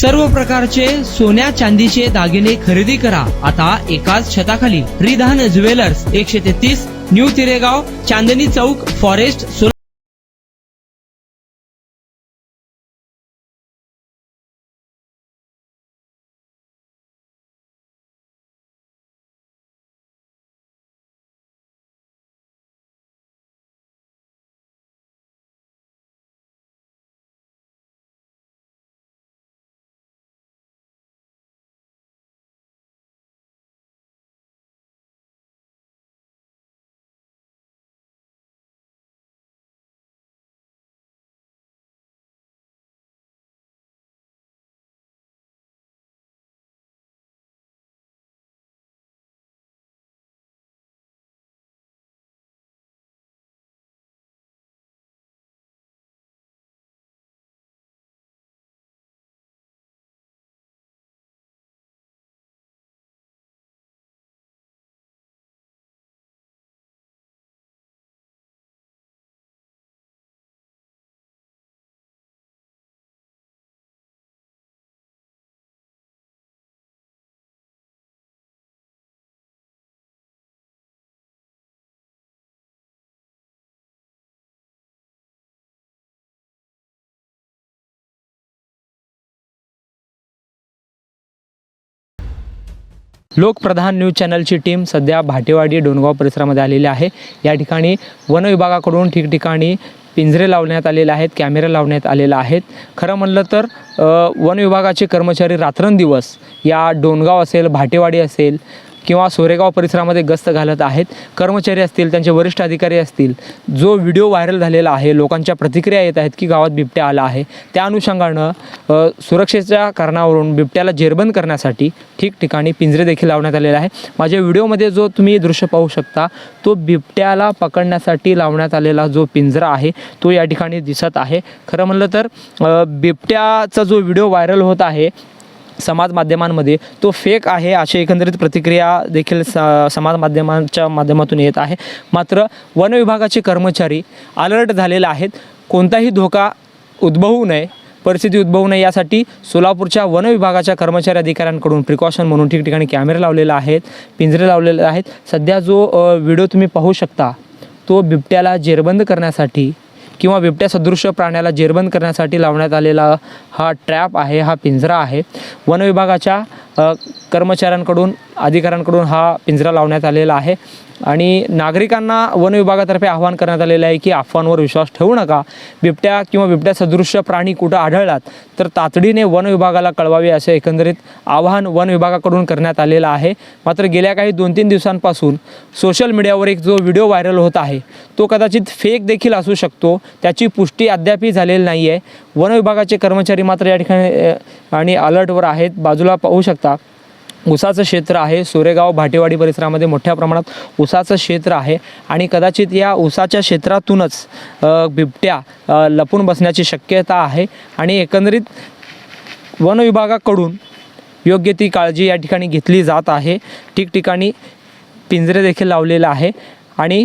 सर्व प्रकारचे सोन्या चांदीचे दागिने खरेदी करा. आता एकाच छताखाली. रिधान ज्वेलर्स एकशे तेहतीस new Tiregaon Chandni Chowk forest Lokpradhan news चॅनलची team सध्या भाटेवाडी डोणगाव परिसरामध्ये आलेली आहे. या ठिकाणी वन विभागाकडून ठिकठिकाणी पिंजरे लावण्यात आलेले आहेत कॅमेरे लावण्यात आलेले आहेत. खरं म्हणलं तर वनविभागाचे वन विभागाचे कर्मचारी रात्रंदिवस या डोणगाव असेल भाटेवाडी असेल किंवा सोरेगाव परिसरामध्ये गस्त घालत आहेत. कर्मचारी असतील त्यांचे वरिष्ठ अधिकारी असतील जो व्हिडिओ व्हायरल झालेला आहे लोकांच्या प्रतिक्रिया येत आहेत की गावात बिबट्या आला आहे त्या अनुषंगानं सुरक्षेच्या कारणावरून बिबट्याला जेरबंद करण्यासाठी ठिकठिकाणी पिंजरे देखील लावण्यात आलेले आहे माझ्या व्हिडिओमध्ये जो तुम्ही दृश्य पाहू शकता तो बिबट्याला पकडण्यासाठी लावण्यात आलेला जो पिंजरा आहे तो या ठिकाणी दिसत आहे. खरं म्हणलं तर बिबट्याचा जो व्हिडिओ व्हायरल होत आहे समाज माध्यमांमध्ये तो फेक आहे अशी एकंदरीत प्रतिक्रिया देखील स समाज माध्यमांच्या माध्यमातून येत आहे. मात्र वन विभागाचे कर्मचारी अलर्ट झालेले आहेत. कोणताही धोका उद्भवू नये परिस्थिती उद्भवू नये यासाठी सोलापूरच्या वन विभागाच्या कर्मचारी अधिकाऱ्यांकडून प्रिकॉशन म्हणून ठिकठिकाणी कॅमेरे लावलेले आहेत पिंजरे लावलेले आहेत. सध्या जो व्हिडिओ तुम्ही पाहू शकता तो बिबट्याला जेरबंद करण्यासाठी किंवा बिबट्या सदृश प्राण्याला जेरबंद करण्यासाठी लावण्यात आलेला हा ट्रॅप आहे हा पिंजरा आहे. वन विभागाच्या कर्मचाऱ्यांकडून अधिकाऱ्यांकडून हा पिंजरा लावण्यात आलेला आहे. आणि नागरिकांना वन विभागातर्फे आवाहन करण्यात आलेलं आहे की अफवांवर विश्वास ठेवू नका. बिबट्या किंवा बिबट्या सदृश प्राणी कुठं आढळलात तर तातडीने वन विभागाला कळवावे असे एकंदरीत आवाहन वन विभागाकडून करण्यात आलेलं आहे. मात्र गेल्या काही दोन तीन दिवसांपासून सोशल मीडियावर एक जो व्हिडिओ व्हायरल होत आहे तो कदाचित फेक देखील असू शकतो. त्याची पुष्टी अद्यापही झालेली नाही आहे वन विभागाचे कर्मचारी मात्र या ठिकाणी आणि अलर्टवर आहेत. बाजूला पाहू शकता उसाचं क्षेत्र आहे. सुरेगाव भाटेवाडी परिसरामध्ये मोठ्या प्रमाणात उसाचं क्षेत्र आहे. आणि कदाचित या उसाच्या क्षेत्रातूनच बिबट्या लपून बसण्याची शक्यता आहे. आणि एकंदरीत वन विभागाकडून योग्य ती काळजी या ठिकाणी घेतली जात आहे. ठिकठिकाणी पिंजरे देखील लावलेलं आहे. आणि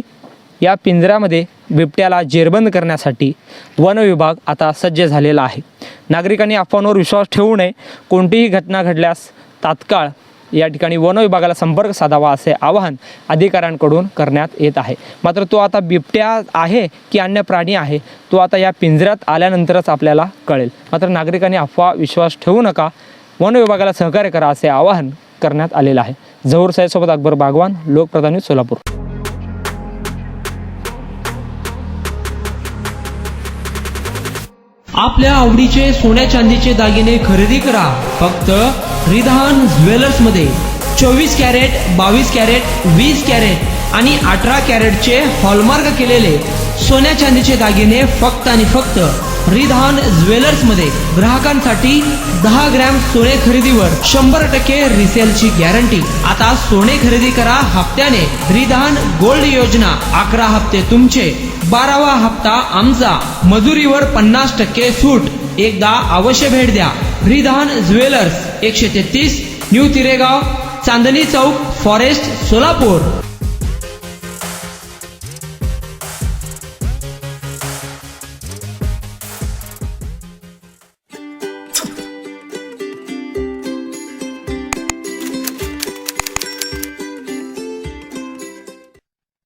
या पिंजऱ्यामध्ये बिबट्याला जेरबंद करण्यासाठी वन विभाग आता सज्ज झालेला आहे. नागरिकांनी अफवांवर विश्वास ठेवू नये. कोणतीही घटना घडल्यास तात्काळ या ठिकाणी वन विभागाला संपर्क साधावा असे आवाहन अधिकाऱ्यांकडून करण्यात येत आहे. मात्र तो आता बिबट्या आहे की अन्य प्राणी आहे तो आता या पिंजऱ्यात आल्यानंतरच आपल्याला कळेल. मात्र नागरिकांनी अफवा विश्वास ठेवू नका. वन विभागाला सहकार्य करा असे आवाहन करण्यात आलेलं आहे. जहूर साहेबसोबत अकबर बागवान लोकप्रधान सोलापूर. आपल्या आवडीचे सोन्या चांदीचे दागिने खरेदी करा. फक्त रिधान ज्वेलर्समध्ये चोवीस कॅरेट बावीस कॅरेट वीस कॅरेट आणि अठरा कॅरेटचे हॉलमार्क केलेले सोन्या चांदीचे दागिने फक्त आणि फक्त रिधान ज्वेलर्समध्ये ग्राहकांसाठी दहा ग्रॅम सोने खरेदीवर शंभर टक्के रिसेलची गॅरंटी आता सोने खरेदी करा हप्त्याने. रिधान गोल्ड योजना अकरा हप्ते तुमचे. बारावा हप्ता आमचा. मजुरीवर पन्नास टक्के सूट. एकदा अवश्य भेट द्या. रिधान ज्वेलर्स एकशे तेहतीस न्यू तिरेगाव चांदणी चौक फॉरेस्ट सोलापूर.